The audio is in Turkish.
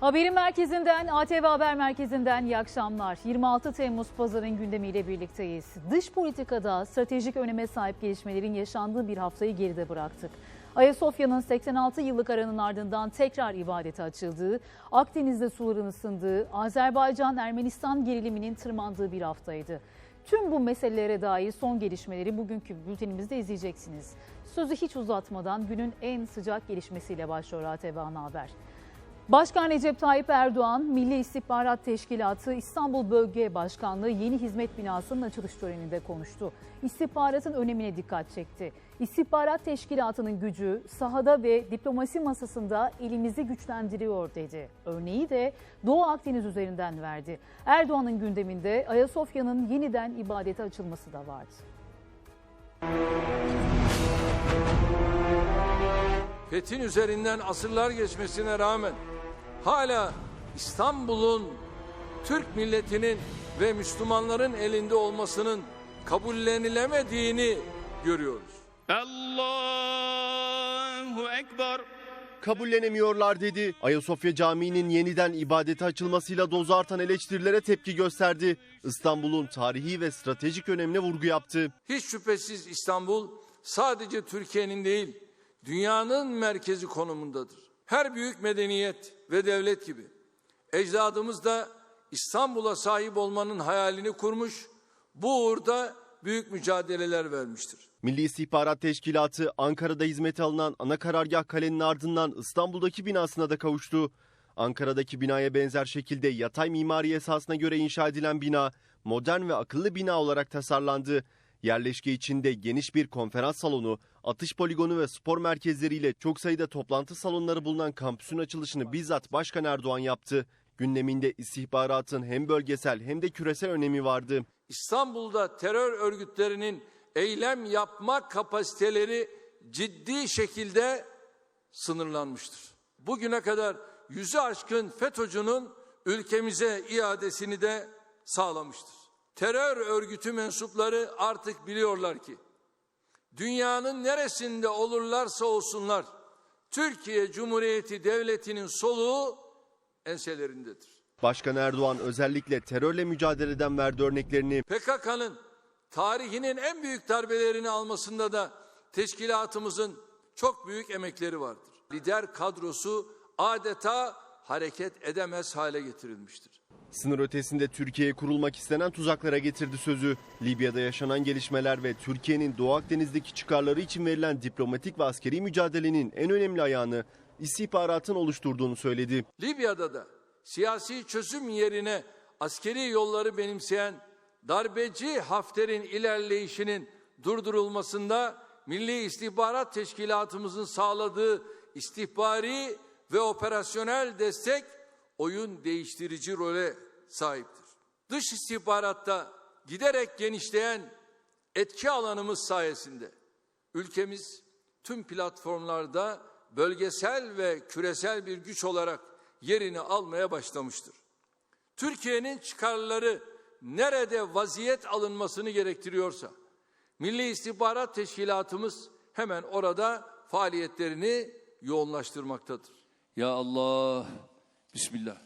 Haberin merkezinden, ATV Haber Merkezi'nden iyi akşamlar. 26 Temmuz pazarın gündemiyle birlikteyiz. Dış politikada stratejik öneme sahip gelişmelerin yaşandığı bir haftayı geride bıraktık. Ayasofya'nın 86 yıllık aranın ardından tekrar ibadete açıldığı, Akdeniz'de suların ısındığı, Azerbaycan-Ermenistan geriliminin tırmandığı bir haftaydı. Tüm bu meselelere dair son gelişmeleri bugünkü bültenimizde izleyeceksiniz. Sözü hiç uzatmadan günün en sıcak gelişmesiyle başlıyor ATV Ana Haber. Başkan Recep Tayyip Erdoğan, Milli İstihbarat Teşkilatı İstanbul Bölge Başkanlığı yeni hizmet binasının açılış töreninde konuştu. İstihbaratın önemine dikkat çekti. İstihbarat Teşkilatı'nın gücü sahada ve diplomasi masasında elimizi güçlendiriyor dedi. Örneği de Doğu Akdeniz üzerinden verdi. Erdoğan'ın gündeminde Ayasofya'nın yeniden ibadete açılması da vardı. Fethin üzerinden asırlar geçmesine rağmen hala İstanbul'un Türk milletinin ve Müslümanların elinde olmasının kabullenilemediğini görüyoruz. Allahu Ekber. kabullenemiyorlar dedi. Ayasofya Camii'nin yeniden ibadete açılmasıyla dozu artan eleştirilere tepki gösterdi. İstanbul'un tarihi ve stratejik önemine vurgu yaptı. Hiç şüphesiz İstanbul sadece Türkiye'nin değil, dünyanın merkezi konumundadır. Her büyük medeniyet ve devlet gibi ecdadımız da İstanbul'a sahip olmanın hayalini kurmuş, bu uğurda büyük mücadeleler vermiştir. Milli İstihbarat Teşkilatı Ankara'da hizmete alınan ana karargah kalenin ardından İstanbul'daki binasına da kavuştu. Ankara'daki binaya benzer şekilde yatay mimari esasına göre inşa edilen bina modern ve akıllı bina olarak tasarlandı. Yerleşke içinde geniş bir konferans salonu, atış poligonu ve spor merkezleriyle çok sayıda toplantı salonları bulunan kampüsün açılışını bizzat Başkan Erdoğan yaptı. Gündeminde istihbaratın hem bölgesel hem de küresel önemi vardı. İstanbul'da terör örgütlerinin eylem yapma kapasiteleri ciddi şekilde sınırlanmıştır. Bugüne kadar yüzü aşkın FETÖ'cünün ülkemize iadesini de sağlamıştır. Terör örgütü mensupları artık biliyorlar ki dünyanın neresinde olurlarsa olsunlar Türkiye Cumhuriyeti Devleti'nin soluğu enselerindedir. Başkan Erdoğan özellikle terörle mücadeleden verdiği örneklerini PKK'nın tarihinin en büyük darbelerini almasında da teşkilatımızın çok büyük emekleri vardır. Lider kadrosu adeta hareket edemez hale getirilmiştir. Sınır ötesinde Türkiye'ye kurulmak istenen tuzaklara getirdi sözü. Libya'da yaşanan gelişmeler ve Türkiye'nin Doğu Akdeniz'deki çıkarları için verilen diplomatik ve askeri mücadelenin en önemli ayağını istihbaratın oluşturduğunu söyledi. Libya'da da siyasi çözüm yerine askeri yolları benimseyen darbeci Hafter'in ilerleyişinin durdurulmasında Milli İstihbarat Teşkilatımızın sağladığı istihbari ve operasyonel destek oyun değiştirici role sahiptir. Dış istihbaratta giderek genişleyen etki alanımız sayesinde ülkemiz tüm platformlarda bölgesel ve küresel bir güç olarak yerini almaya başlamıştır. Türkiye'nin çıkarları nerede vaziyet alınmasını gerektiriyorsa Milli İstihbarat Teşkilatımız hemen orada faaliyetlerini yoğunlaştırmaktadır. Ya Allah, Bismillah.